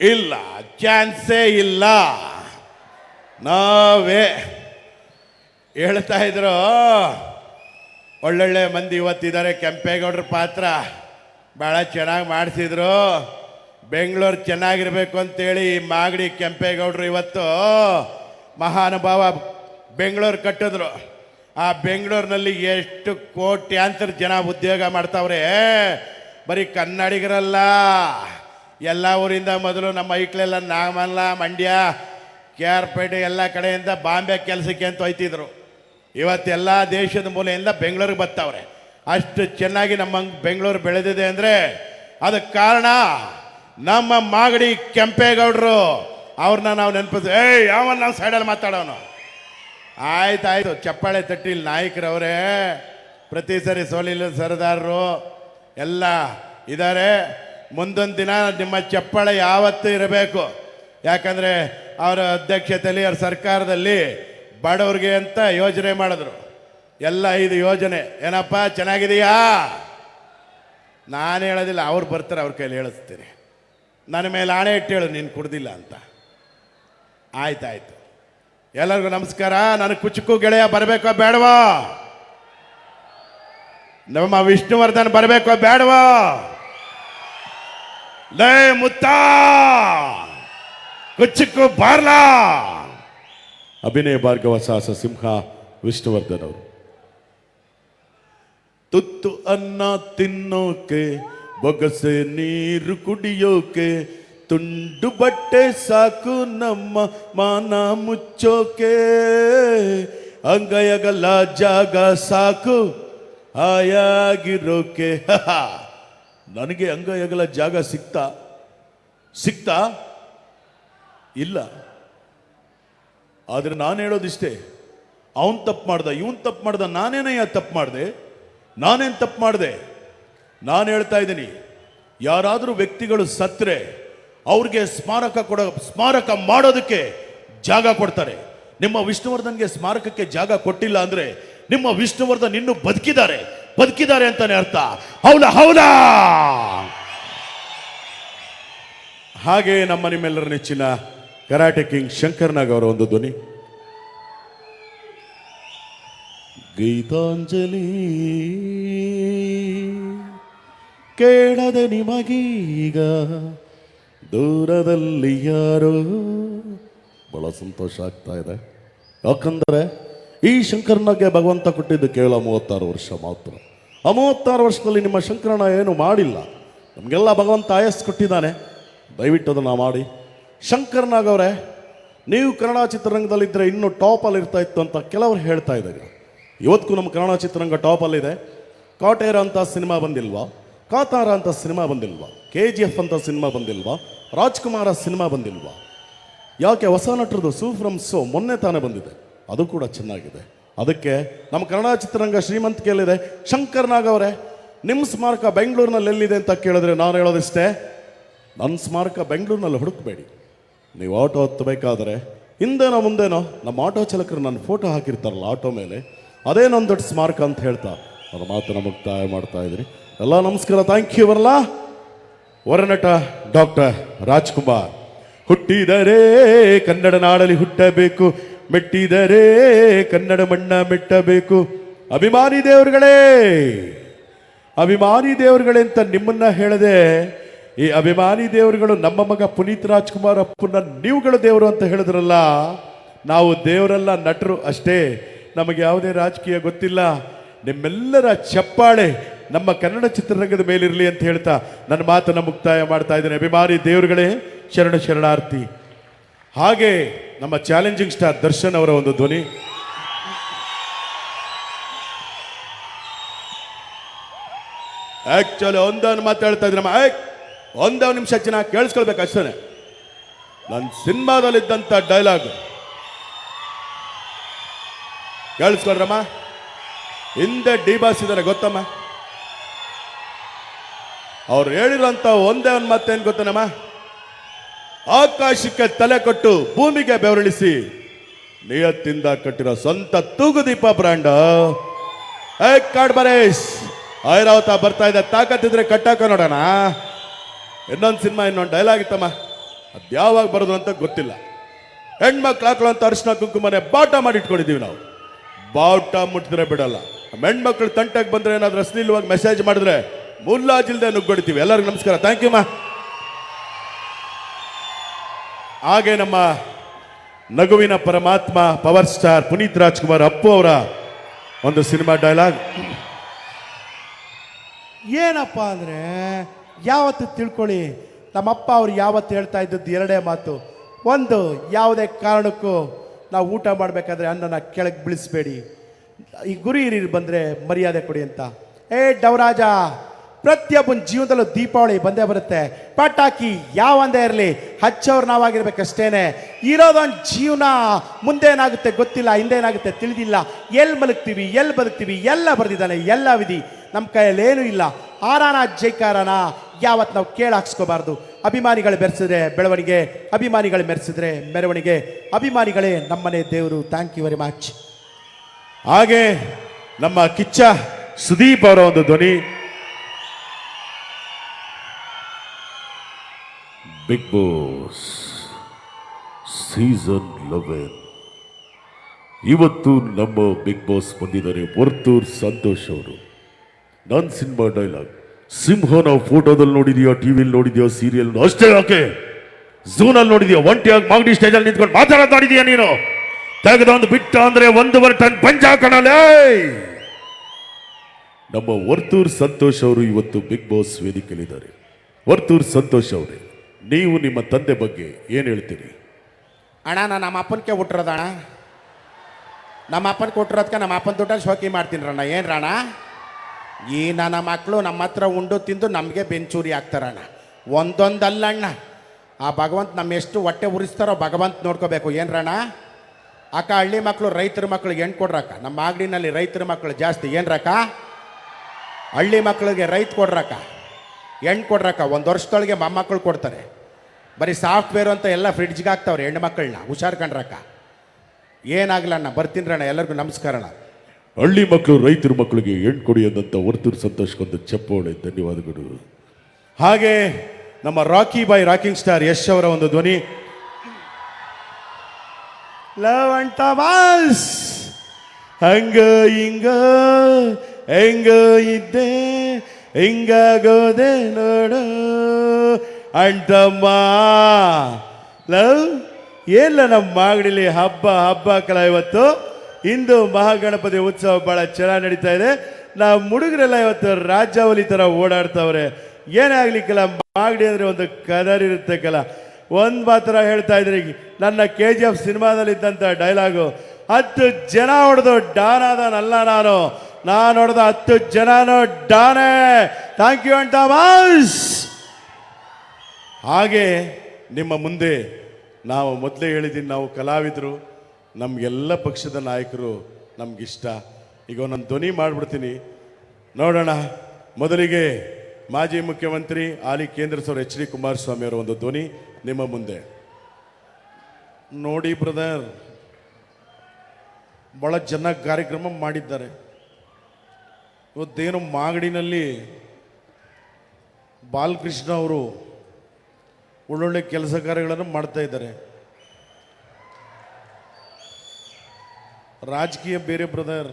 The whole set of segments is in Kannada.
ಇಲ್ಲ, ಚಾನ್ಸೇ ಇಲ್ಲ. ನಾವೇ ಹೇಳ್ತಾ ಇದ್ರು, ಒಳ್ಳೊಳ್ಳೆ ಮಂದಿ ಇವತ್ತಿದ್ದಾರೆ, ಕೆಂಪೇಗೌಡರ ಪಾತ್ರ ಭಾಳ ಚೆನ್ನಾಗಿ ಮಾಡಿಸಿದ್ರು. ಬೆಂಗಳೂರು ಚೆನ್ನಾಗಿರಬೇಕು ಅಂತೇಳಿ ಮಾಗಡಿ ಕೆಂಪೇಗೌಡರು ಇವತ್ತು ಮಹಾನುಭಾವ ಬೆಂಗಳೂರು ಕಟ್ಟಿದ್ರು. ಆ ಬೆಂಗಳೂರಿನಲ್ಲಿ ಎಷ್ಟು ಕೋಟ್ಯಾಂತರ ಜನ ಉದ್ಯೋಗ ಮಾಡ್ತಾವ್ರೆ. ಬರೀ ಕನ್ನಡಿಗರಲ್ಲ. ಎಲ್ಲ ಊರಿಂದ ಮೊದಲು ನಮ್ಮ ಐಕ್ಲೆಲ್ಲ ನಾಮಲ್ಲ, ಮಂಡ್ಯ, ಕೆ ಆರ್ ಪೇಟೆ ಎಲ್ಲ ಕಡೆಯಿಂದ ಬಾಂಬೆ ಕೆಲಸಕ್ಕೆ ಅಂತ ಹೋಯ್ತಿದ್ರು. ಇವತ್ತೆಲ್ಲ ದೇಶದ ಮೂಲೆಯಿಂದ ಬೆಂಗಳೂರಿಗೆ ಬರ್ತಾವ್ರೆ ಅಷ್ಟು ಚೆನ್ನಾಗಿ ನಮ್ಮ ಬೆಂಗಳೂರು ಬೆಳೆದಿದೆ ಅಂದರೆ ಅದಕ್ಕೆ ಕಾರಣ ನಮ್ಮ ಮಾಗಡಿ ಕೆಂಪೇಗೌಡರು. ಅವ್ರನ್ನ ನಾವು ನೆನಪಿಸ್, ಏಯ್ ಯಾವ ನಾವು ಸೈಡಲ್ಲಿ ಮಾತಾಡೋನು? ಆಯ್ತು ಆಯ್ತು ಚಪ್ಪಾಳೆ ತಟ್ಟಿಲ್ ನಾಯಕರವರೇ, ಪ್ರತಿ ಸರಿ ಸೋಲಿಲ್ಲ ಸರದಾರರು ಎಲ್ಲ ಇದ್ದಾರೆ ಮುಂದೊಂದು ದಿನ ನಿಮ್ಮ ಚಪ್ಪಾಳೆ ಯಾವತ್ತು ಇರಬೇಕು. ಯಾಕಂದರೆ ಅವರ ಅಧ್ಯಕ್ಷತೆಯಲ್ಲಿ, ಅವ್ರ ಸರ್ಕಾರದಲ್ಲಿ ಬಡವ್ರಿಗೆ ಅಂತ ಯೋಜನೆ ಮಾಡಿದ್ರು. ಎಲ್ಲ ಐದು ಯೋಜನೆ. ಏನಪ್ಪ, ಚೆನ್ನಾಗಿದೆಯಾ? ನಾನು ಹೇಳೋದಿಲ್ಲ, ಅವ್ರು ಬರ್ತಾರೆ, ಅವ್ರ ಕೈಲಿ ಹೇಳಿಸ್ತೀನಿ. ನನ್ನ ಮೇಲೆ ಆಣೆ ಇಟ್ಟು ಹೇಳು, ನೀನು ಕುಡ್ದಿಲ್ಲ ಅಂತ. ಆಯ್ತಾಯ್ತು. ಎಲ್ಲರಿಗೂ ನಮಸ್ಕಾರ. ನನಗೆ ಕುಚುಕು ಗೆಳೆಯ, ಬರಬೇಕೋ ಬೇಡವಾ? ನಮ್ಮ ವಿಷ್ಣುವರ್ಧನ್ ಬರಬೇಕೋ ಬೇಡವಾ? ಲೇ ಮುತ್ತ! ಕುಚುಕು ಬಾರ್ಲಾ! ಅಭಿನಯ ಭಾರ್ಗವ ಸಾಹಸ ಸಿಂಹ ವಿಷ್ಣುವರ್ಧನ್ ಅವರು. ತುತ್ತು ಅನ್ನ ತಿನ್ನೋಕೆ, ಬೊಗಸೆ ನೀರು ಕುಡಿಯೋಕೆ, ತುಂಡು ಬಟ್ಟೆ ಸಾಕು ನಮ್ಮ ಮಾನ ಮುಚ್ಚೋಕೆ. ಅಂಗಯಗಲ ಜಾಗ ಸಾಕು ಆಯಾಗಿರೋಕೆ ನನಗೆ ಅಂಗಯಗಲ ಜಾಗ ಸಿಕ್ತಾ ಸಿಕ್ತಾ? ಇಲ್ಲ. ಆದರೆ ನಾನು ಹೇಳೋದಿಷ್ಟೇ, ಅವನು ತಪ್ಪು ಮಾಡ್ದ, ಇವನು ತಪ್ಪು ಮಾಡ್ದ ನಾನೇನಯ್ಯ ತಪ್ಪು ಮಾಡಿದೆ? ನಾನೇನು ತಪ್ಪು ಮಾಡಿದೆ? ನಾನು ಹೇಳ್ತಾ ಇದ್ದೀನಿ, ಯಾರಾದರೂ ವ್ಯಕ್ತಿಗಳು ಸತ್ತರೆ ಅವ್ರಿಗೆ ಸ್ಮಾರಕ ಕೊಡೋ, ಸ್ಮಾರಕ ಮಾಡೋದಕ್ಕೆ ಜಾಗ ಕೊಡ್ತಾರೆ. ನಿಮ್ಮ ವಿಷ್ಣುವರ್ಧನ್ಗೆ ಸ್ಮಾರಕಕ್ಕೆ ಜಾಗ ಕೊಟ್ಟಿಲ್ಲ ಅಂದರೆ ನಿಮ್ಮ ವಿಷ್ಣುವರ್ಧನ್ ಇನ್ನೂ ಬದುಕಿದ್ದಾರೆ. ಬದುಕಿದ್ದಾರೆ ಅಂತಾನೆ ಅರ್ಥ. ಹೌದಾ ಹೌದಾ? ಹಾಗೆ ನಮ್ಮ ನಿಮ್ಮೆಲ್ಲರ ನೆಚ್ಚಿನ ಕರಾಟೆ ಕಿಂಗ್ ಶಂಕರ್ನಾಗ್ ಅವರ ಒಂದು ಧ್ವನಿ. ಗೀತಾಂಜಲಿ, ಕೇಳದೆ ನಿಮಗೀಗ ದೂರದಲ್ಲಿ ಯಾರೋ ಬಹಳ ಸಂತೋಷ ಆಗ್ತಾ ಇದೆ. ಯಾಕಂದರೆ ಈ ಶಂಕರನಿಗೆ ಭಗವಂತ ಕೊಟ್ಟಿದ್ದು ಕೇವಲ ಮೂವತ್ತಾರು ವರ್ಷ ಮಾತ್ರ. ಆ ಮೂವತ್ತಾರು ವರ್ಷದಲ್ಲಿ ನಿಮ್ಮ ಶಂಕರನ ಏನು ಮಾಡಿಲ್ಲ. ನಮಗೆಲ್ಲ ಭಗವಂತ ಆಯಸ್ ಕೊಟ್ಟಿದ್ದಾನೆ. ದಯವಿಟ್ಟು ಅದನ್ನು ಮಾಡಿ. ಶಂಕರ್ನಾಗ್ ಅವರೇ, ನೀವು ಕನ್ನಡ ಚಿತ್ರರಂಗದಲ್ಲಿದ್ದರೆ ಇನ್ನೂ ಟಾಪಲ್ಲಿ ಇರ್ತಾ ಇತ್ತು ಅಂತ ಕೆಲವರು ಹೇಳ್ತಾ ಇದ್ದಾರೆ. ಇವತ್ತಿಗೂ ನಮ್ಮ ಕನ್ನಡ ಚಿತ್ರರಂಗ ಟಾಪಲ್ಲಿದೆ. ಕಾಟೇರ ಅಂತ ಸಿನಿಮಾ ಬಂದಿಲ್ವಾ? ಕಾತಾರ ಅಂತ ಸಿನಿಮಾ ಬಂದಿಲ್ವಾ? ಕೆ ಜಿ ಎಫ್ ಅಂತ ಸಿನಿಮಾ ಬಂದಿಲ್ವಾ? ರಾಜ್ಕುಮಾರ ಸಿನಿಮಾ ಬಂದಿಲ್ವಾ? ಯಾಕೆ ಹೊಸ ನಟರದು ಸೂ ಫ್ರಮ್ ಸೋ ಮೊನ್ನೆ ತಾನೇ ಬಂದಿದೆ. ಅದು ಕೂಡ ಚೆನ್ನಾಗಿದೆ. ಅದಕ್ಕೆ ನಮ್ಮ ಕನ್ನಡ ಚಿತ್ರರಂಗ ಶ್ರೀಮಂತಿಕೆಯಲ್ಲಿದೆ ಶಂಕರ್ ನಾಗ್ ಅವರೇ ನಿಮ್ಮ ಸ್ಮಾರಕ ಬೆಂಗಳೂರಿನಲ್ಲಿ ಎಲ್ಲಿದೆ ಅಂತ ಕೇಳಿದ್ರೆ ನಾನು ಹೇಳೋದಿಷ್ಟೇ ನನ್ನ ಸ್ಮಾರಕ ಬೆಂಗಳೂರಿನಲ್ಲಿ ಹುಡುಕಬೇಡಿ. ನೀವು ಆಟೋ ಹತ್ತಬೇಕಾದ್ರೆ, ಹಿಂದೇನೋ ಮುಂದೇನೋ, ನಮ್ಮ ಆಟೋ ಚಾಲಕರು ನನ್ನ ಫೋಟೋ ಹಾಕಿರ್ತಾರಲ್ಲ ಆಟೋ ಮೇಲೆ ಅದೇನೊಂದು ದೊಡ್ಡ ಸ್ಮಾರಕ ಅಂತ ಹೇಳ್ತಾ, ನನ್ನ ಮಾತನ್ನು ಮುಕ್ತಾಯ ಮಾಡ್ತಾ ಇದ್ದೀನಿ. ಎಲ್ಲ ನಮಸ್ಕಾರ ಥ್ಯಾಂಕ್ ಯು ಬರಲ್ಲ ವರನಟ ಡಾಕ್ಟರ್ ರಾಜ್ಕುಮಾರ್, ಹುಟ್ಟಿದರೆ ಕನ್ನಡ ನಾಡಲ್ಲಿ ಹುಟ್ಟಬೇಕು ಮೆಟ್ಟಿದರೆ ಕನ್ನಡ ಮಣ್ಣ ಮೆಟ್ಟಬೇಕು. ಅಭಿಮಾನಿ ದೇವರುಗಳೇ ಅಭಿಮಾನಿ ದೇವರುಗಳೇ ಅಂತ ನಿಮ್ಮನ್ನ ಹೇಳದೆ, ಈ ಅಭಿಮಾನಿ ದೇವರುಗಳು ನಮ್ಮ ಮಗ ಪುನೀತ್ ರಾಜ್ಕುಮಾರ್ ಅಪ್ಪನ ನೀವುಗಳ ದೇವರು ಅಂತ ಹೇಳಿದ್ರಲ್ಲ, ನಾವು ದೇವರಲ್ಲ ನಟರು ಅಷ್ಟೇ. ನಮಗೆ ಯಾವುದೇ ರಾಜಕೀಯ ಗೊತ್ತಿಲ್ಲ. ನಿಮ್ಮೆಲ್ಲರ ಚಪ್ಪಾಳೆ ನಮ್ಮ ಕನ್ನಡ ಚಿತ್ರರಂಗದ ಮೇಲಿರಲಿ ಅಂತ ಹೇಳ್ತಾ ನನ್ನ ಮಾತನ್ನು ಮುಕ್ತಾಯ ಮಾಡ್ತಾ ಇದ್ದೇನೆ. ಅಭಿಮಾನಿ ದೇವರುಗಳೇ, ಶರಣ ಶರಣಾರ್ಥಿ. ಹಾಗೆ ನಮ್ಮ ಚಾಲೆಂಜಿಂಗ್ ಸ್ಟಾರ್ ದರ್ಶನ್ ಅವರ ಒಂದು ಧ್ವನಿ. ಆಕ್ಚುಲಿ ಒಂದವನು ಮಾತಾಡ್ತಾ ಇದ್ರಮ್ಮ ಆಯ್ಕ್ ಒಂದೇ ಒಂದು ನಿಮಿಷ ಚೆನ್ನಾಗಿ ಕೇಳಿಸ್ಕೊಳ್ಬೇಕು ಅಷ್ಟೇ ನನ್ನ ಸಿನಿಮಾದಲ್ಲಿದ್ದಂಥ ಡೈಲಾಗ್ ಕೇಳಿಸ್ಕೊಳ್ರಮ್ಮ? ಹಿಂದೆ ಡಿ ಬಾಸ್ ಇದ್ದಾರೆ ಗೊತ್ತಮ್ಮ? ಅವ್ರು ಹೇಳಿರೋಂಥ ಒಂದೇ ಒಂದು ಮತ್ತೇನು ಗೊತ್ತನಮ್ಮ? ಆಕಾಶಕ್ಕೆ ತಲೆ ಕೊಟ್ಟು ಭೂಮಿಗೆ ಬೆವರಳಿಸಿ, ನಿಯತ್ತಿಂದ ಕಟ್ಟಿರೋ ಸ್ವಂತ ತೂಗುದೀಪ ಬ್ರ್ಯಾಂಡ್ ಏ, ಕಾಡ್ ಬರೇಶ್, ಐರಾವತ ಬರ್ತಾ ಇದೆ, ತಾಕತ್ತಿದ್ರೆ ಕಟ್ಟಾಕ ನೋಡೋಣ. ಇನ್ನೊಂದು ಸಿನಿಮಾ, ಇನ್ನೊಂದು ಡೈಲಾಗ್ ಇತ್ತಮ್ಮ. ಅದ್ಯಾವಾಗ ಬರೋದು ಅಂತ ಗೊತ್ತಿಲ್ಲ. ಹೆಣ್ಮಕ್ಳು ಹಾಕಲು ಅಂತ ಅರ್ಶನ ಕುಂಕುಮನೆ ಬಾಟ ಮಾಡಿ ಇಟ್ಕೊಂಡಿದ್ದೀವಿ ನಾವು. ಬಾವುಟ ಮುಟ್ಟಿದ್ರೆ ಬಿಡಲ್ಲ. ಹೆಣ್ಮಕ್ಳು ತಂಟಕ್ಕೆ ಬಂದ್ರೆ ಏನಾದ್ರೂ ಅಶ್ಲೀಲವಾಗಿ ಮೆಸೇಜ್ ಮಾಡಿದ್ರೆ ಮುಲ್ಲಾಜಿಲ್ದೆ ನುಗ್ಗೊಡ್ತೀವಿ. ಎಲ್ಲರಿಗೂ ನಮಸ್ಕಾರ. ಥ್ಯಾಂಕ್ ಯು ಮಾ ಹಾಗೆ ನಮ್ಮ ನಗುವಿನ ಪರಮಾತ್ಮ, ಪವರ್ ಸ್ಟಾರ್ ಪುನೀತ್ ರಾಜ್ಕುಮಾರ್ ಅಪ್ಪು ಅವರ ಒಂದು ಸಿನಿಮಾ ಡೈಲಾಗ್. ಏನಪ್ಪ ಅಂದರೆ, ಯಾವತ್ತು ತಿಳ್ಕೊಳ್ಳಿ ನಮ್ಮಪ್ಪ ಅವ್ರು ಯಾವತ್ತು ಹೇಳ್ತಾ ಇದ್ದದ್ದು ಎರಡೇ ಮಾತು. ಒಂದು, ಯಾವುದೇ ಕಾರಣಕ್ಕೂ ನಾವು ಊಟ ಮಾಡಬೇಕಾದ್ರೆ ಅನ್ನನ ಕೆಳಗೆ ಬೀಳಿಸ್ಬೇಡಿ. ಈ ಗುರಿ ಹಿರಿಯರು ಬಂದರೆ ಮರ್ಯಾದೆ ಕೊಡಿ ಅಂತ. ಏ ಡವರಾಜ ಪ್ರತಿಯೊಬ್ಬನ ಜೀವನದಲ್ಲೂ ದೀಪಾವಳಿ ಬಂದೇ ಬರುತ್ತೆ. ಪಟಾಕಿ ಯಾವಂದೇ ಇರಲಿ, ಹಚ್ಚೋರು ನಾವಾಗಿರ್ಬೇಕಷ್ಟೇನೆ. ಇರೋದೊಂದು ಜೀವನ ಮುಂದೆ ಏನಾಗುತ್ತೆ ಗೊತ್ತಿಲ್ಲ ಹಿಂದೆ ಏನಾಗುತ್ತೆ ತಿಳಿದಿಲ್ಲ. ಎಲ್ಲಿ ಮಲಗ್ತೀವಿ ಎಲ್ಲಿ ಬದುಕ್ತೀವಿ, ಎಲ್ಲ ಬರೆದಿದ್ದಾನೆ, ಎಲ್ಲ ವಿಧಿ. ನಮ್ಮ ಕೈಯಲ್ಲಿ ಏನೂ ಇಲ್ಲ. ಆರಾನ ಜೈಕಾರನ ಯಾವತ್ತು ನಾವು ಕೇಳ ಹಾಕ್ಸ್ಕೋಬಾರ್ದು ಅಭಿಮಾನಿಗಳು ಬೆರೆಸಿದ್ರೆ ಬೆಳವಣಿಗೆ, ಅಭಿಮಾನಿಗಳು ಮೆರೆಸಿದ್ರೆ ಮೆರವಣಿಗೆ. ಅಭಿಮಾನಿಗಳೇ ನಮ್ಮನೆ ದೇವರು ಥ್ಯಾಂಕ್ ಯು ವೆರಿ ಮಚ್ ಹಾಗೆ ನಮ್ಮ ಕಿಚ್ಚ ಸುದೀಪ್ ಅವರ ಒಂದು ಧ್ವನಿ. ಬಿಗ್ ಬಾಸ್ ಸೀಸನ್ ಲೆವೆನ್ ಇವತ್ತು ನಮ್ಮ ಬಿಗ್ ಬಾಸ್ ಬಂದಿದ್ದಾರೆ. ವರ್ತೂರ್ ಸಂತೋಷ್ ಅವರು. ನನ್ನ ಸಿನಿಮಾ ಡೈಲಾಗ್. ಸಿಂಹ ನಾವು ಫೋಟೋದಲ್ಲಿ ನೋಡಿದ್ಯೋ ಟಿವಿಲಿ ನೋಡಿದ್ಯೋ ಸೀರಿಯಲ್ ಅಷ್ಟೇ ಯಾಕೆ? ಝೂನಲ್ಲಿ ನೋಡಿದ್ಯೋ? ಒಂಟಿಯಾಗಿ ಮಾಗಡಿ ಸ್ಟೇಜಲ್ಲಿ ನಿಂತ್ಕೊಂಡು ಮಾತಾಡೋದು ನೋಡಿದ್ಯಾ ನೀನು? ತೆಗೆದೊಂದು ಬಿಟ್ಟ ಅಂದ್ರೆ ಒಂದೂವರೆ ಟನ್ ಹಾಕೋಣಲೇ ನಮ್ಮ ವರ್ತೂರ್ ಸಂತೋಷ್ ಅವರು ಇವತ್ತು ಬಿಗ್ ಬಾಸ್ ವೇದಿಕೆಯಲ್ಲಿದ್ದಾರೆ. ವರ್ತೂರ್ ಸಂತೋಷ್ ಅವರೇ ನೀವು ನಿಮ್ಮ ತಂದೆ ಬಗ್ಗೆ ಏನು ಹೇಳ್ತೀರಿ? ಅಣ್ಣ ನಾನು ನಮ್ಮ ಅಪ್ಪನಿಗೆ ಹುಟ್ಟಿರೋದಣ್ಣ ನಮ್ಮ ಅಪ್ಪನ ಕೊಟ್ಟಿರೋದಕ್ಕೆ ನಮ್ಮ ಅಪ್ಪನ ದುಡ್ಡಲ್ಲಿ ಶೋಕಿ ಮಾಡ್ತೀನಿ ರಣ್ಣ. ಏನು ರಣ ಈ ನನ್ನ ಮಕ್ಕಳು ನಮ್ಮ ಹತ್ರ ಉಂಡು ತಿಂದು ನಮಗೆ ಬೆಂಚೂರಿ ಆಗ್ತಾರಣ್ಣ ಒಂದೊಂದಲ್ಲಣ್ಣ ಆ ಭಗವಂತ ನಮ್ಮ ಎಷ್ಟು ಹೊಟ್ಟೆ ಉರಿಸ್ತಾರೋ ಭಗವಂತ ನೋಡ್ಕೋಬೇಕು. ಏನು ರಣ ಅಕ್ಕ, ಹಳ್ಳಿ ಮಕ್ಕಳು ರೈತರ ಮಕ್ಕಳಿಗೆ ಹೆಣ್ಣು ಕೊಡ್ರಕ್ಕ ನಮ್ಮ ಮಾಗಡಿನಲ್ಲಿ ರೈತರ ಮಕ್ಕಳು ಜಾಸ್ತಿ. ಏನು ರಕ್ಕ ಹಳ್ಳಿ ಮಕ್ಕಳಿಗೆ ರೈತ ಕೊಡ್ರಕ್ಕ ಹೆಣ್ಣು ಕೊಡ್ರಕ್ಕ ಒಂದು ವರ್ಷದೊಳಗೆ ಮೊಮ್ಮಕ್ಕಳು ಕೊಡ್ತಾರೆ. ಬರೀ ಸಾಫ್ಟ್ವೇರ್ ಅಂತ ಎಲ್ಲ ಫ್ರಿಡ್ಜ್ಗೆ ಹಾಕ್ತಾವ್ರೆ ಹೆಣ್ಣು ಮಕ್ಕಳನ್ನ ಹುಷಾರ್ ಕಂಡ್ರಕ್ಕ. ಏನಾಗಲ್ಲ ಅಣ್ಣ ಬರ್ತೀನಿ ಅಣ್ಣ ಎಲ್ಲರಿಗೂ ನಮಸ್ಕಾರ ಅಣ್ಣ. ಹಳ್ಳಿ ಮಕ್ಕಳು ರೈತರ ಮಕ್ಕಳಿಗೆ ಹೆಣ್ಣು ಕೊಡಿ ಅಂದಂಥ ವರ್ತೂರು ಸಂತೋಷಕ್ಕೊಂದು ಚಪ್ಪೋಳೆ ಧನ್ಯವಾದಗಳು. ಹಾಗೆ ನಮ್ಮ Rocky Bhai rocking star Yash ಅವರ ಒಂದು ಧ್ವನಿ. ಲವ್ ಅಂಡ್ ಬಾಸ್ ಹಂಗ ಹಿಂಗ ಹೆಂಗ ಇದ್ದೆ? ಹಿಂಗಾಗೋದೆ ನೋಡು ಅಂಟಮ್ಮ ಲವ್, ಎಲ್ಲ ನಮ್ಮ ಮಾಗಡಿಲಿ ಹಬ್ಬ ಹಬ್ಬ ಕಲ ಇವತ್ತು. ಇಂದು ಮಹಾಗಣಪತಿ ಉತ್ಸವ ಬಹಳ ಚೆನ್ನಾಗಿ ನಡೀತಾ ಇದೆ. ನಾವು ಹುಡುಗರೆಲ್ಲ ಇವತ್ತು ರಾಜ್ಯಾವಲಿ ಥರ ಓಡಾಡ್ತಾವ್ರೆ. ಏನೇ ಆಗ್ಲಿಕ್ಕಿಲ್ಲ ಮಾಗಡಿ ಅಂದರೆ ಒಂದು ಕದರ್ ಇರುತ್ತೆ ಕಲ. ಒಂದು ಮಾತ್ರ ಹೇಳ್ತಾ ಇದ್ರಿ, ನನ್ನ ಕೆ ಜಿ ಎಫ್ ಸಿನಿಮಾದಲ್ಲಿ ಇದ್ದಂಥ ಡೈಲಾಗು ಹತ್ತು ಜನ ಹೊಡೆದು ಡಾನ್ ಆದನಲ್ಲ ನಾನು. ನಾನು ಹೊಡೆದ ಹತ್ತು ಜನನು ಡಾನೆ. ಥ್ಯಾಂಕ್ ಯು ಅಂತ ಬಾಸ್ ಹಾಗೆ ನಿಮ್ಮ ಮುಂದೆ ನಾವು ಮೊದಲೇ ಹೇಳಿದ್ದೀನಿ ನಾವು ಕಲಾವಿದರು, ನಮಗೆಲ್ಲ ಪಕ್ಷದ ನಾಯಕರು ನಮಗಿಷ್ಟ. ಈಗ ಒಂದೊಂದು ಧ್ವನಿ ಮಾಡಿಬಿಡ್ತೀನಿ. ನೋಡೋಣ, ಮೊದಲಿಗೆ ಮಾಜಿ ಮುಖ್ಯಮಂತ್ರಿ ಹಾಲಿ ಕೇಂದ್ರ ಸಚಿವರು ಎಚ್ ಡಿ ಕುಮಾರಸ್ವಾಮಿ ಅವರ ಒಂದು ಧ್ವನಿ ನಿಮ್ಮ ಮುಂದೆ. ನೋಡಿ ಬ್ರದರ್ ಭಾಳ ಜನ ಕಾರ್ಯಕ್ರಮ ಮಾಡಿದ್ದಾರೆ. ಇವತ್ತೇನು ಮಾಗಡಿನಲ್ಲಿ ಬಾಲಕೃಷ್ಣ ಅವರು ಒಳ್ಳೊಳ್ಳೆ ಕೆಲಸ ಕಾರ್ಯಗಳನ್ನು ಮಾಡ್ತಾ ಇದ್ದಾರೆ. ರಾಜಕೀಯ ಬೇರೆ ಬ್ರದರ್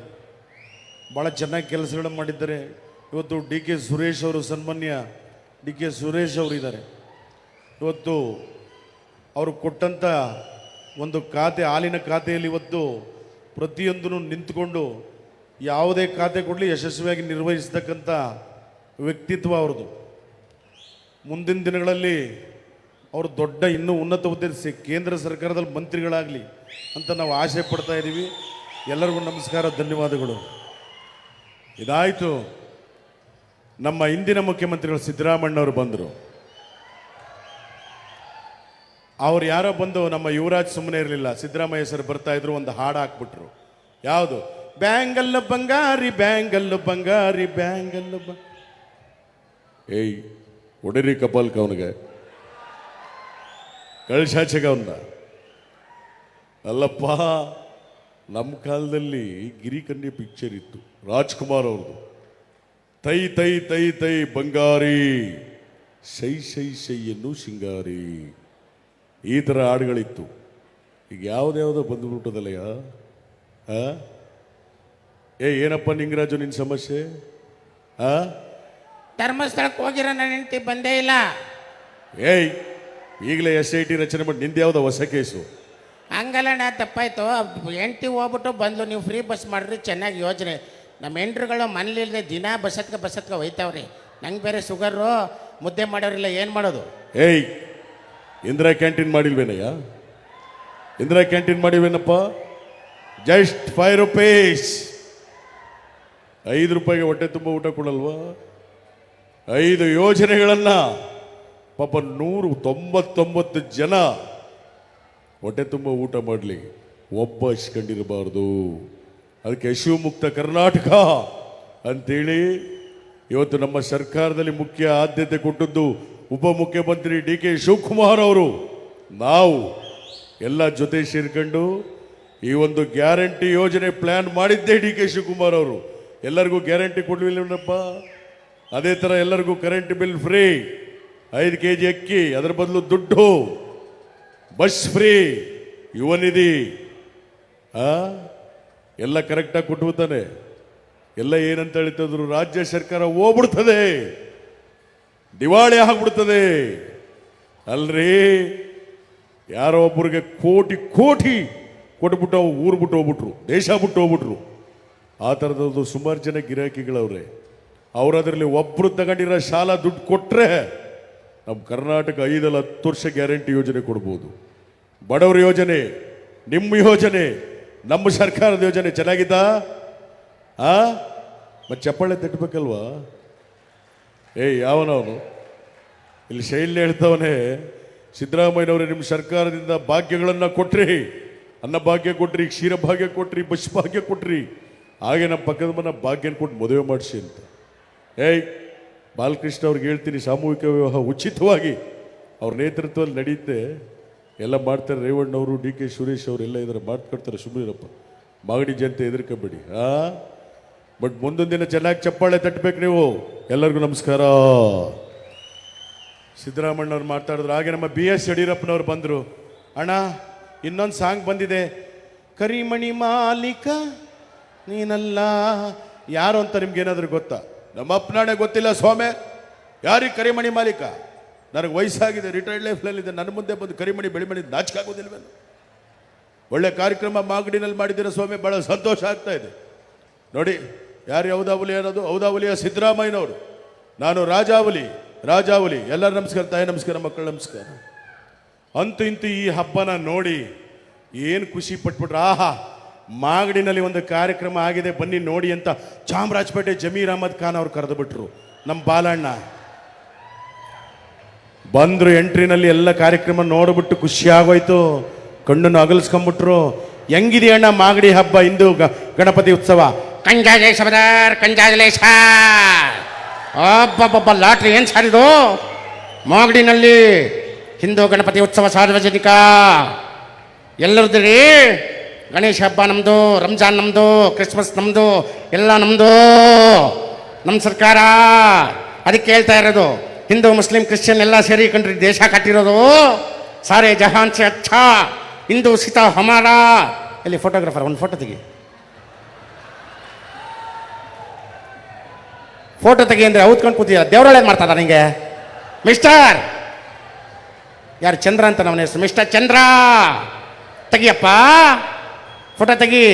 ಭಾಳ ಚೆನ್ನಾಗಿ ಕೆಲಸಗಳನ್ನು ಮಾಡಿದ್ದಾರೆ. ಇವತ್ತು ಡಿ ಕೆ ಸುರೇಶ್ ಅವರು ಸನ್ಮಾನ್ಯ ಡಿ ಕೆ ಸುರೇಶ್ ಅವರಿದ್ದಾರೆ ಇವತ್ತು ಅವರು ಕೊಟ್ಟಂಥ ಒಂದು ಖಾತೆ ಹಾಲಿನ ಖಾತೆಯಲ್ಲಿ ಇವತ್ತು ಪ್ರತಿಯೊಂದನ್ನು ನಿಂತುಕೊಂಡು ಯಾವುದೇ ಖಾತೆ ಕೊಡಲಿ ಯಶಸ್ವಿಯಾಗಿ ನಿರ್ವಹಿಸತಕ್ಕಂಥ ವ್ಯಕ್ತಿತ್ವ ಅವ್ರದ್ದು. ಮುಂದಿನ ದಿನಗಳಲ್ಲಿ ಅವರು ದೊಡ್ಡ ಇನ್ನೂ ಉನ್ನತ ಹುದ್ದೆ ಕೇಂದ್ರ ಸರ್ಕಾರದಲ್ಲಿ ಮಂತ್ರಿಗಳಾಗಲಿ ಅಂತ ನಾವು ಆಸೆ ಪಡ್ತಾ ಇದ್ದೀವಿ. ಎಲ್ಲರಿಗೂ ನಮಸ್ಕಾರ, ಧನ್ಯವಾದಗಳು. ಇದಾಯಿತು. ನಮ್ಮ ಇಂದಿನ ಮುಖ್ಯಮಂತ್ರಿಗಳು ಸಿದ್ದರಾಮಣ್ಣವರು ಬಂದರು. ಅವ್ರು ಯಾರೋ ಬಂದು ನಮ್ಮ ಯುವರಾಜ್ ಸುಮ್ಮನೆ ಇರಲಿಲ್ಲ. ಸಿದ್ದರಾಮಯ್ಯ ಸರ್ ಬರ್ತಾ ಇದ್ರು, ಒಂದು ಹಾಡು ಹಾಕ್ಬಿಟ್ರು. ಯಾವುದು? ಬ್ಯಾಂಗಲ್ಲು ಬಂಗಾರಿ, ಬ್ಯಾಂಗಲ್ಲ ಬಂಗಾರಿ, ಬ್ಯಾಂಗಲ್ಲ ಏಯ್ ಒಡೆರಿ ಕಪಾಲ್ಕ ಅವನಿಗೆ ಕಳ್ಸಾಚಗ ಅವನ್ನ ಅಲ್ಲಪ್ಪ ನಮ್ಮ ಕಾಲದಲ್ಲಿ ಗಿರಿಕನ್ಯೆ ಪಿಕ್ಚರ್ ಇತ್ತು, ರಾಜ್ಕುಮಾರ್ ಅವ್ರದ್ದು ತೈ ತೈ ತೈ ತೈ, ಬಂಗಾರಿ ಸೈ ಸೈ ಶೈ ಎನ್ನು ಶಿಂಗಾರಿ. ಈ ಥರ ಹಾಡುಗಳಿತ್ತು. ಈಗ ಯಾವುದ್ಯಾವುದೋ ಬಂದುಬಿಟ್ಟದಲ್ಲಯ್ಯ? ಆ? ಏ ಏನಪ್ಪ ನಿಂಗರಾಜು ನಿನ್ನ ಸಮಸ್ಯೆ? ಆ? ಧರ್ಮಸ್ಥಳಕ್ಕೆ ಹೋಗಿರೋ ನನ್ನ ಹೆಂಡತಿ ಬಂದೇ ಇಲ್ಲ. ಏಯ್ ಈಗಲೇ ಎಸ್ ಐ ಟಿ ರಚನೆ ಮಾಡಿ ನಿಂದ ಯಾವುದೋ ಹೊಸ ಕೇಸು? ಹಂಗಲ್ಲಣ್ಣ ತಪ್ಪಾಯ್ತು. ಹೆಂಡತಿ ಹೋಗ್ಬಿಟ್ಟು ಬಂದು ನೀವು ಫ್ರೀ ಬಸ್ ಮಾಡ್ರಿ ಚೆನ್ನಾಗಿ ಯೋಜನೆ. ನಮ್ಮ ಹೆಂಡ್ರುಗಳು ಮನೇಲಿಲ್ಲದೆ ದಿನ ಬಸತ್ಕ ಬಸತ್ಕ ಒಯ್ತಾವ್ರಿ ನಂಗೆ ಬೇರೆ ಶುಗರು ಮುದ್ದೆ ಮಾಡೋರಿಲ್ಲ ಏನು ಮಾಡೋದು? ಏಯ್ ಇಂದಿರಾ ಕ್ಯಾಂಟೀನ್ ಮಾಡಿಲ್ವೇನಯ್ಯ? ಇಂದಿರಾ ಕ್ಯಾಂಟೀನ್ ಮಾಡಿವೇನಪ್ಪ ಜಸ್ಟ್ ಫೈವ್ ರುಪೀಸ್ ಐದು ರೂಪಾಯಿಗೆ ಹೊಟ್ಟೆ ತುಂಬ ಊಟ ಕೊಡಲ್ವಾ? ಐದು ಯೋಜನೆಗಳನ್ನು ಪಾಪ ನೂರು ತೊಂಬತ್ತೊಂಬತ್ತು ಜನ ಹೊಟ್ಟೆ ತುಂಬ ಊಟ ಮಾಡಲಿ. ಒಬ್ಬ ಇಸ್ಕೊಂಡಿರಬಾರ್ದು ಅದಕ್ಕೆ ಶಿವಮುಕ್ತ ಕರ್ನಾಟಕ ಅಂತೇಳಿ ಇವತ್ತು ನಮ್ಮ ಸರ್ಕಾರದಲ್ಲಿ ಮುಖ್ಯ ಆದ್ಯತೆ ಕೊಟ್ಟದ್ದು ಉಪಮುಖ್ಯಮಂತ್ರಿ ಡಿ ಕೆ ಶಿವಕುಮಾರ್ ಅವರು. ನಾವು ಎಲ್ಲ ಜೊತೆ ಸೇರ್ಕೊಂಡು ಈ ಒಂದು ಗ್ಯಾರಂಟಿ ಯೋಜನೆ ಪ್ಲ್ಯಾನ್ ಮಾಡಿದ್ದೇ ಡಿ ಕೆ ಶಿವಕುಮಾರ್ ಅವರು. ಎಲ್ಲರಿಗೂ ಗ್ಯಾರಂಟಿ ಕೊಡಲಿಲ್ಲಪ್ಪ ಅದೇ ಥರ ಎಲ್ಲರಿಗೂ ಕರೆಂಟ್ ಬಿಲ್ ಫ್ರೀ ಐದು ಕೆ ಜಿ ಅಕ್ಕಿ, ಅದರ ಬದಲು ದುಡ್ಡು. ಬಸ್ ಫ್ರೀ ಯುವನಿಧಿ ಎಲ್ಲ ಕರೆಕ್ಟಾಗಿ ಕೊಟ್ಬಿಡ್ತಾನೆ ಎಲ್ಲ ಏನಂತ ಹೇಳ್ತಿದ್ರು ರಾಜ್ಯ ಸರ್ಕಾರ ಹೋಗ್ಬಿಡ್ತದೆ. ದಿವಾಳಿ ಆಗ್ಬಿಡ್ತದೆ. ಅಲ್ರಿ? ಯಾರೋ ಒಬ್ಬರಿಗೆ ಕೋಟಿ ಕೋಟಿ ಕೊಟ್ಬಿಟ್ಟು ಊರು ಬಿಟ್ಟು ಹೋಗ್ಬಿಟ್ರು. ದೇಶ ಬಿಟ್ಟು ಹೋಗ್ಬಿಟ್ರು. ಆ ಥರದ್ದು ಸುಮಾರು ಜನ ಗಿರಾಕಿಗಳವ್ರೆ. ಅವ್ರು ಅದರಲ್ಲಿ ಒಬ್ಬರು ತಗೊಂಡಿರೋ ಶಾಲಾ ದುಡ್ಡು ಕೊಟ್ಟರೆ ನಮ್ಮ ಕರ್ನಾಟಕ ಐದಲ್ಲ ಹತ್ತು ವರ್ಷ ಗ್ಯಾರಂಟಿ ಯೋಜನೆ ಕೊಡ್ಬೋದು. ಬಡವರ ಯೋಜನೆ ನಿಮ್ಮ ಯೋಜನೆ, ನಮ್ಮ ಸರ್ಕಾರದ ಯೋಜನೆ ಚೆನ್ನಾಗಿದ್ದಾ? ಆ? ಮತ್ತೆ ಚಪ್ಪಾಳೆ ತಟ್ಟಬೇಕಲ್ವಾ ಏಯ್ ಯಾವನವನು? ಇಲ್ಲಿ ಶೈಲಿ ಹೇಳ್ತವನೇ, ಸಿದ್ದರಾಮಯ್ಯನವರೇ ನಿಮ್ಮ ಸರ್ಕಾರದಿಂದ ಭಾಗ್ಯಗಳನ್ನು ಕೊಟ್ರಿ ಅನ್ನ ಭಾಗ್ಯ ಕೊಟ್ರಿ ಕ್ಷೀರ ಭಾಗ್ಯ ಕೊಟ್ರಿ ಬಸ್ ಭಾಗ್ಯ ಕೊಟ್ರಿ ಹಾಗೆ ನಮ್ಮ ಪಕ್ಕದ ಮನ ಭಾಗ್ಯನ ಕೊಟ್ಟು ಮದುವೆ ಮಾಡಿಸಿ ಅಂತ. ಏಯ್, ಬಾಲಕೃಷ್ಣ ಅವ್ರಿಗೆ ಹೇಳ್ತೀನಿ, ಸಾಮೂಹಿಕ ವಿವಾಹ ಉಚಿತವಾಗಿ ಅವ್ರ ನೇತೃತ್ವದಲ್ಲಿ ನಡೆಯುತ್ತೆ. ಎಲ್ಲ ಮಾಡ್ತಾರೆ, ರೇವಣ್ಣವರು, ಡಿ ಕೆ ಸುರೇಶ್ ಅವರೆಲ್ಲ ಇದ್ದಾರೆ ಮಾಡ್ಕೊಡ್ತಾರೆ ಸುಮ್ಮನಿರಪ್ಪ ಮಾಗಡಿ ಜನತೆ ಎದುರ್ಕೊಬೇಡಿ ಆ? ಬಟ್ ಮುಂದೊಂದು ದಿನ ಚೆನ್ನಾಗಿ ಚಪ್ಪಾಳೆ ತಟ್ಟಬೇಕು ನೀವು. ಎಲ್ಲರಿಗೂ ನಮಸ್ಕಾರ. ಸಿದ್ದರಾಮಣ್ಣವ್ರು ಮಾತಾಡಿದ್ರು, ಹಾಗೆ ನಮ್ಮ ಬಿ ಎಸ್ ಯಡಿಯೂರಪ್ಪನವ್ರು ಬಂದರು. ಅಣ್ಣ, ಇನ್ನೊಂದು ಸಾಂಗ್ ಬಂದಿದೆ. ಕರಿಮಣಿ ಮಾಲೀಕ ನೀನಲ್ಲ. ಯಾರು ಅಂತ ನಿಮ್ಗೇನಾದರೂ ಗೊತ್ತಾ? ನಮ್ಮ ಅಪ್ಪನಾಣೆ ಗೊತ್ತಿಲ್ಲ ಸ್ವಾಮಿ. ಯಾರಿಗೆ ಕರಿಮಣಿ ಮಾಲೀಕ? ನನಗೆ ವಯಸ್ಸಾಗಿದೆ ರಿಟೈರ್ಡ್ ಲೈಫ್ನಲ್ಲಿದೆ ನನ್ನ ಮುಂದೆ ಬಂದು ಕರಿಮಣಿ ಬೆಳಿಮಣಿ ನಾಚಿಕಾಗೋದಿಲ್ವೇನು ಒಳ್ಳೆ ಕಾರ್ಯಕ್ರಮ ಮಾಗಡಿನಲ್ಲಿ ಮಾಡಿದ್ದೀರ ಸ್ವಾಮಿ ಭಾಳ ಸಂತೋಷ ಆಗ್ತಾ ಇದೆ. ನೋಡಿ, ಯಾರು ಔದಾವಲಿ ಅನ್ನೋದು? ಹೌದಾವಲಿಯ ಸಿದ್ದರಾಮಯ್ಯನವರು. ನಾನು ರಾಜಾವಲಿ ರಾಜಾವಲಿ ಎಲ್ಲರೂ ನಮಸ್ಕಾರ, ತಾಯಿ ನಮಸ್ಕಾರ, ಮಕ್ಕಳು ನಮಸ್ಕಾರ. ಅಂತೂ ಇಂತೂ ಈ ಹಬ್ಬನ ನೋಡಿ ಏನು ಖುಷಿ ಪಟ್ಬಿಟ್ರೆ. ಆಹಾ ಮಾಗಡಿನಲ್ಲಿ ಒಂದು ಕಾರ್ಯಕ್ರಮ ಆಗಿದೆ, ಬನ್ನಿ ನೋಡಿ ಅಂತ ಚಾಮರಾಜಪೇಟೆ ಜಮೀರ್ ಅಹಮದ್ ಖಾನ್ ಅವ್ರು ಕರೆದು ಬಿಟ್ರು ನಮ್ಮ ಬಾಲಣ್ಣ. ಬಂದ್ರು ಎಂಟ್ರಿನಲ್ಲಿ ಎಲ್ಲ ಕಾರ್ಯಕ್ರಮ ನೋಡಿಬಿಟ್ಟು ಖುಷಿ ಆಗೋಯ್ತು. ಕಣ್ಣನ್ನು ಅಗಲಿಸ್ಕೊಂಬಿಟ್ರು. ಹೆಂಗಿದೆ ಅಣ್ಣ ಮಾಗಡಿ ಹಬ್ಬ ಇಂದು ಗಣಪತಿ ಉತ್ಸವ? ಬದಾರ್ ಕಂಜಾಜಲೇಶ ಒಬ್ಬೊಬ್ಬ ಲಾಟ್ರಿ ಏನು ಸಾರಿದು ಮಾಗಡಿನಲ್ಲಿ ಹಿಂದೂ ಗಣಪತಿ ಉತ್ಸವ ಸಾರ್ವಜನಿಕ. ಎಲ್ಲರದ್ರಿ ಗಣೇಶ ಹಬ್ಬ ನಮ್ಮದು ರಂಜಾನ್ ನಮ್ಮದು ಕ್ರಿಸ್ಮಸ್ ನಮ್ಮದು ಎಲ್ಲ ನಮ್ಮದು ನಮ್ಮ ಸರ್ಕಾರ ಅದಕ್ಕೆ ಹೇಳ್ತಾ ಇರೋದು, ಹಿಂದೂ, ಮುಸ್ಲಿಂ, ಕ್ರಿಶ್ಚಿಯನ್ ಎಲ್ಲ ಸೇರಿ ಕಂಡ್ರಿ ದೇಶ ಕಟ್ಟಿರೋದು. ಸಾರೆ ಜಹಾನ್ ಸೆ ಅಚ್ಛಾ ಹಿಂದೂ ಸೀತಾ ಹಮಾರ. ಇಲ್ಲಿ ಫೋಟೋಗ್ರಾಫರ್ ಒಂದು ಫೋಟೋ ತೆಗಿ. ಫೋಟೋ ತೆಗಿ ಅಂದರೆ ಔತ್ಕೊಂಡು ಕೂತಿದ್ದ ದೇವರೊಳಗೆ ಮಾಡ್ತಾರ ನಿಂಗೆ? ಮಿಸ್ಟರ್ ಯಾರು ಚಂದ್ರ ಅಂತ ನಮ್ಮ ಹೆಸರು? ಮಿಸ್ಟರ್ ಚಂದ್ರ! ತೆಗಿಯಪ್ಪ! ಫೋಟೋ ತೆಗಿ.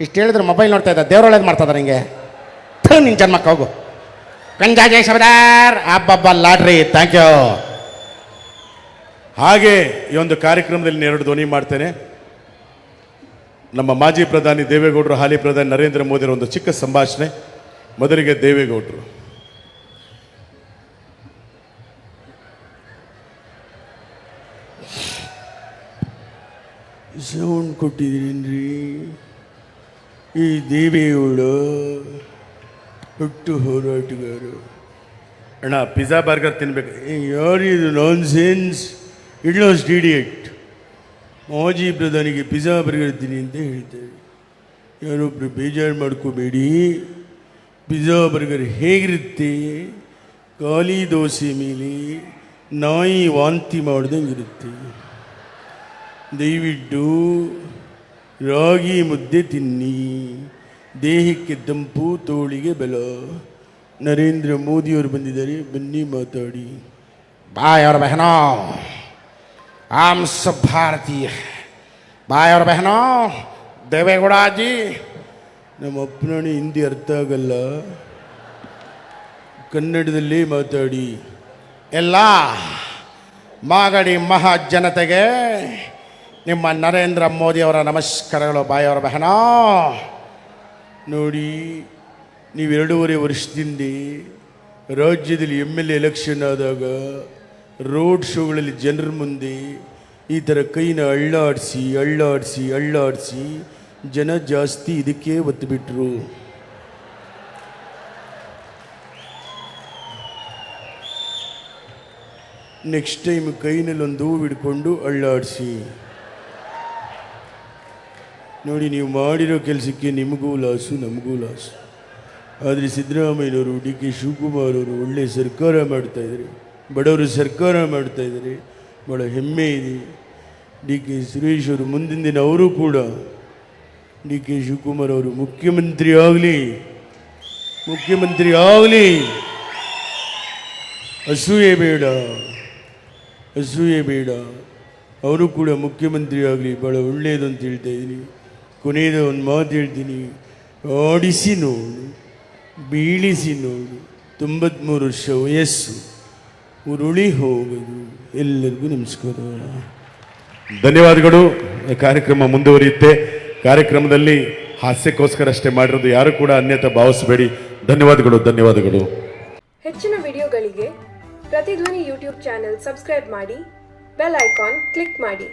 ಇಷ್ಟು ಹೇಳಿದ್ರೆ ಮೊಬೈಲ್ ನೋಡ್ತಾ ಇದ್ದ ಮಾಡ್ತಾ ಮಾಡ್ತದ ನಿಂಗೆ. ಥೂ ನಿನ್ನ ಜನ್ಮಕ್ಕೆ ಹೋಗು. ಕಂಜಾಜಯ ಶಬದಾರ್ ಅಬ್ಬಬ್ಬ ಲಾಡ್ರಿ ಥ್ಯಾಂಕ್ ಯು ಹಾಗೆ ಈ ಒಂದು ಕಾರ್ಯಕ್ರಮದಲ್ಲಿ ಎರಡು ಧ್ವನಿ ಮಾಡ್ತೇನೆ. ನಮ್ಮ ಮಾಜಿ ಪ್ರಧಾನಿ ದೇವೇಗೌಡರು, ಹಾಲಿ ಪ್ರಧಾನಿ ನರೇಂದ್ರ ಮೋದಿಯವರ ಒಂದು ಚಿಕ್ಕ ಸಂಭಾಷಣೆ. ಮೊದಲಿಗೆ ದೇವೇಗೌಡರು. ಸೌಂಡ್ ರೀ ಈ ದೇವೇಗೌಡ ಹುಟ್ಟು ಹೋರಾಟಗಾರರು. ಅಣ್ಣ ಪಿಜ್ಜಾ ಬರ್ಗರ್ ತಿನ್ಬೇಕು. ಇದು ನಾನ್ ಸೆನ್ಸ್ ಇಡ್ಲಾಸ್ ಡಿಡಿಯಟ್ ಮಾಜಿ ಪ್ರಧಾನಿಗೆ ಪಿಜ್ಜಾ ಬರ್ಗರ್ ತಿನ್ನಿ ಅಂತ ಹೇಳ್ತಾರೆ. ಯಾರೊಬ್ಬರು ಬೇಜಾರು ಮಾಡ್ಕೋಬೇಡಿ. ಪಿಜ್ಜಾ ಬರ್ಗರ್ ಹೇಗಿರುತ್ತೆ? ಖಾಲಿ ದೋಸೆ ಮೇಲೆ ನಾಯಿ ವಾಂತಿ ಮಾಡ್ದಂಗೆ ಇರುತ್ತೆ ದಯವಿಟ್ಟು ರಾಗಿ ಮುದ್ದೆ ತಿನ್ನಿ. ದೇಹಕ್ಕೆ ತಂಪು ತೋಳಿಗೆ ಬಲ. ನರೇಂದ್ರ ಮೋದಿಯವರು ಬಂದಿದ್ದಾರೆ ಬನ್ನಿ ಮಾತಾಡಿ. ಬಾಯವ್ರ ಬಹನೋ. ಆಮ್ ಭಾರತೀಯ ಬಾಯವ್ರ ಬಹನೋ. ದೇವೇಗೌಡಾಜಿ. ನಮ್ಮ ಅಪ್ಪನೇ ಹಿಂದಿ ಅರ್ಥ ಆಗಲ್ಲ. ಕನ್ನಡದಲ್ಲಿ ಮಾತಾಡಿ. ಎಲ್ಲ ಮಾಗಡಿ ಮಹಾಜನತೆಗೆ ನಿಮ್ಮ ನರೇಂದ್ರ ಮೋದಿಯವರ ನಮಸ್ಕಾರಗಳು ಬಾಯವರ ಬಹನ. ನೋಡಿ ನೀವು ಎರಡೂವರೆ ವರ್ಷದಿಂದ ರಾಜ್ಯದಲ್ಲಿ ಎಂ ಎಲ್ ಎಲೆಕ್ಷನ್ ಆದಾಗ ರೋಡ್ ಶೋಗಳಲ್ಲಿ ಜನರ ಮುಂದೆ ಈ ಥರ ಕೈನ ಅಳ್ಳಾಡಿಸಿ ಅಳ್ಳಾಡಿಸಿ ಅಳ್ಳಾಡಿಸಿ ಜನ ಜಾಸ್ತಿ ಇದಕ್ಕೆ ಒತ್ತು ಬಿಟ್ಟರು ನೆಕ್ಸ್ಟ್ ಟೈಮ್ ಕೈನಲ್ಲಿ ಒಂದು ಹೂವು ಹಿಡ್ಕೊಂಡು ಅಳ್ಳಾಡಿಸಿ. ನೋಡಿ, ನೀವು ಮಾಡಿರೋ ಕೆಲಸಕ್ಕೆ ನಿಮಗೂ ಲಾಸು, ನಮಗೂ ಲಾಸು. ಆದರೆ ಸಿದ್ದರಾಮಯ್ಯನವರು, ಡಿ ಕೆ ಶಿವಕುಮಾರ್ ಅವರು ಒಳ್ಳೆಯ ಸರ್ಕಾರ ಮಾಡ್ತಾಯಿದ್ದಾರೆ ಬಡವರು ಸರ್ಕಾರ ಮಾಡ್ತಾಯಿದ್ದಾರೆ ಭಾಳ ಹೆಮ್ಮೆ ಇದೆ. ಡಿ ಕೆ ಸುರೇಶ್ ಅವರು ಮುಂದಿನ ದಿನ ಅವರು ಕೂಡ ಡಿ ಕೆ ಶಿವಕುಮಾರ್ ಅವರು ಮುಖ್ಯಮಂತ್ರಿ ಆಗಲಿ ಮುಖ್ಯಮಂತ್ರಿ ಆಗಲಿ. ಅಸೂಯೆ ಬೇಡ ಅಸೂಯೆ ಬೇಡ. ಅವರು ಕೂಡ ಮುಖ್ಯಮಂತ್ರಿ ಆಗಲಿ ಭಾಳ ಒಳ್ಳೆಯದು ಅಂತ ಹೇಳ್ತಾ ಇದ್ದೀನಿ. ಕೊನೆಯದ ಒಂದು ಮಾತು ಹೇಳ್ತೀನಿ. ಓಡಿಸಿ ನೋಡು ಬೀಳಿಸಿ ನೋಡು. ತೊಂಬತ್ತ್ಮೂರು ವರ್ಷ ವಯಸ್ಸು ಉರುಳಿ ಹೋಗೋದು. ಎಲ್ಲರಿಗೂ ನಮಸ್ಕಾರ. ಧನ್ಯವಾದಗಳು. ಈ ಕಾರ್ಯಕ್ರಮ ಮುಂದುವರಿಯುತ್ತೆ. ಕಾರ್ಯಕ್ರಮದಲ್ಲಿ ಹಾಸ್ಯಕ್ಕೋಸ್ಕರ ಅಷ್ಟೇ ಮಾಡಿರೋದು ಯಾರು ಕೂಡ ಅನ್ಯತ ಭಾವಿಸಬೇಡಿ. ಧನ್ಯವಾದಗಳು ಧನ್ಯವಾದಗಳು. ಹೆಚ್ಚಿನ ವಿಡಿಯೋಗಳಿಗೆ ಪ್ರತಿಧ್ವನಿ ಯೂಟ್ಯೂಬ್ ಚಾನೆಲ್ ಸಬ್ಸ್ಕ್ರೈಬ್ ಮಾಡಿ ಬೆಲ್ ಐಕಾನ್ ಕ್ಲಿಕ್ ಮಾಡಿ.